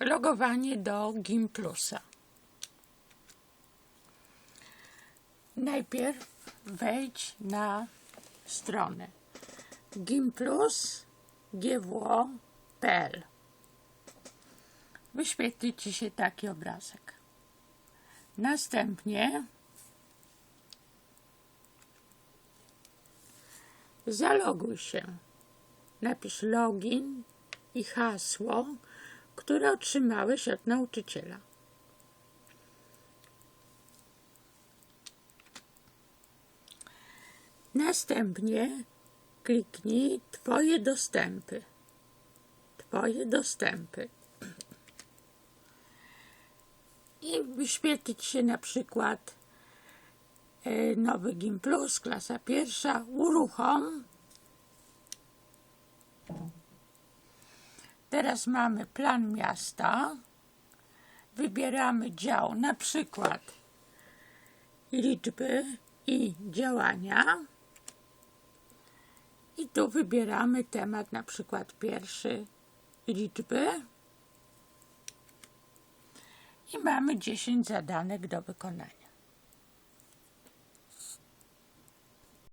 logowanie do Gimplusa. Najpierw wejdź na stronę gimplus.gwo.pl Wyświetli Ci się taki obrazek. Następnie zaloguj się. Napisz login i hasło, które otrzymałeś od nauczyciela. Następnie kliknij Twoje dostępy. Twoje dostępy. I wyświetlić się na przykład e, nowy GIM Plus, klasa pierwsza, uruchom. Teraz mamy plan miasta. Wybieramy dział, na przykład liczby i działania. I tu wybieramy temat, na przykład pierwszy liczby. I mamy 10 zadanek do wykonania.